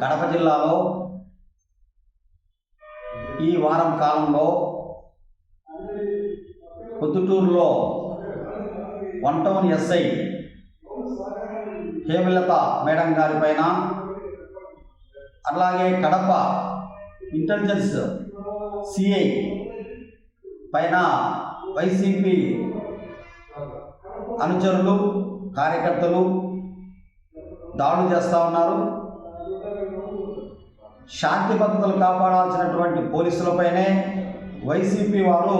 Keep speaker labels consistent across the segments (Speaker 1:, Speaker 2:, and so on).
Speaker 1: కడప జిల్లాలో ఈ వారం కాలంలో పొద్దుటూరులో one town SI Hemalatha madam గారి పైన అలాగే కడప ఇంటెలిజెన్స్ సిఐ పైన వైసీపీ అనుచరులు కార్యకర్తలు దాడులు చేస్తూ ఉన్నారు. శాంతి భద్రతలు కాపాడాల్సినటువంటి పోలీసులపైనే వైసీపీ వారు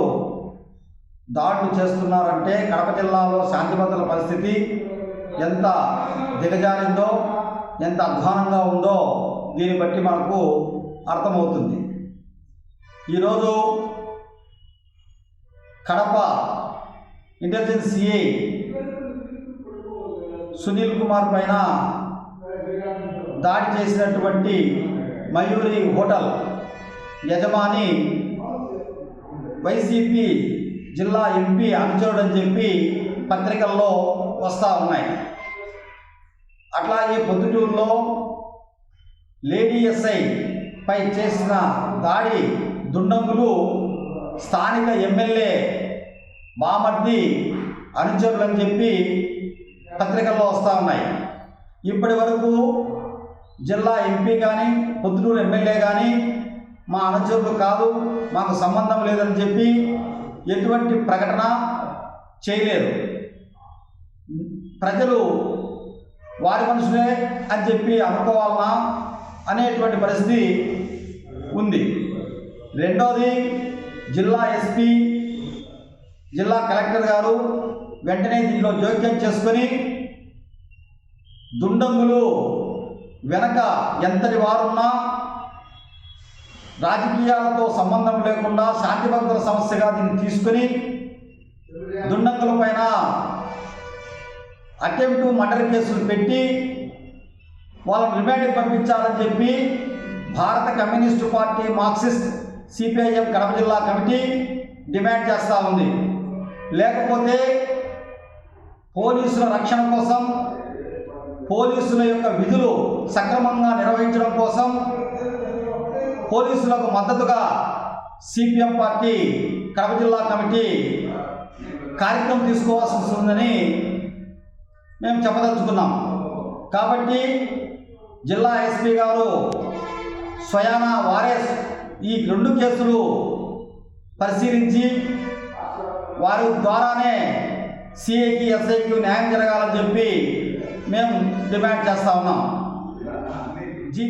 Speaker 1: దాడులు చేస్తున్నారంటే కడప జిల్లాలో శాంతి భద్రతల పరిస్థితి ఎంత దిగజారిందో ఎంత అధ్వానంగా ఉందో దీన్ని బట్టి మనకు అర్థమవుతుంది. ఈరోజు కడప ఇంటెలిజెన్స్ సిఐ సునీల్ కుమార్ పైన దాడి చేసినటువంటి మయూరి హోటల్ యజమాని వైసీపీ జిల్లా ఎంపీ అనుచరుడు అని చెప్పి పత్రికల్లో వస్తూ ఉన్నాయి. అట్లాగే పొద్దుటూరులో లేడీ ఎస్ఐ పై చేసిన దాడి దుండంగులు స్థానిక ఎమ్మెల్యే బామర్ది అనుచరులు అని చెప్పి పత్రికల్లో వస్తూ ఉన్నాయి. ఇప్పటి వరకు జిల్లా ఎంపీ కానీ పొద్దుటూరు ఎమ్మెల్యే కానీ మా అనుచరులు కాదు మాకు సంబంధం లేదని చెప్పి ఎటువంటి ప్రకటన చేయలేదు. ప్రజలు వారి మనుషులే అని చెప్పి అనుకోవాలన్నా అనేటువంటి పరిస్థితి ఉంది. రెండోది జిల్లా ఎస్పీ జిల్లా కలెక్టర్ గారు వెంటనే దీంట్లో జోక్యం చేసుకొని దుండంగులు వెనక ఎంతటి వారున్నా రాజకీయాలతో సంబంధం లేకుండా శాంతి భద్రత సమస్యగా దీన్ని తీసుకొని దుండంగుల పైన అటెంప్ట్ మర్డర్ కేసులు పెట్టి వాళ్ళని రిమాండ్కి పంపించాలని చెప్పి భారత communist party Marxist CPIM Kadapa జిల్లా కమిటీ డిమాండ్ చేస్తూ ఉంది. లేకపోతే పోలీసుల రక్షణ కోసం పోలీసుల యొక్క విధులు సక్రమంగా నిర్వహించడం కోసం పోలీసులకు మద్దతుగా సిపిఎం పార్టీ కడప జిల్లా కమిటీ కార్యక్రమం తీసుకోవాల్సి వస్తుందని మేము చెప్పదలుచుకున్నాం. కాబట్టి జిల్లా ఎస్పీ గారు స్వయానా వారెస్ ఈ రెండు కేసులు పరిశీలించి వారి ద్వారానే సిఐకి ఎస్ఐకి న్యాయం జరగాలని చెప్పి మేము డిమాండ్ చేస్తా ఉన్నాం. జీ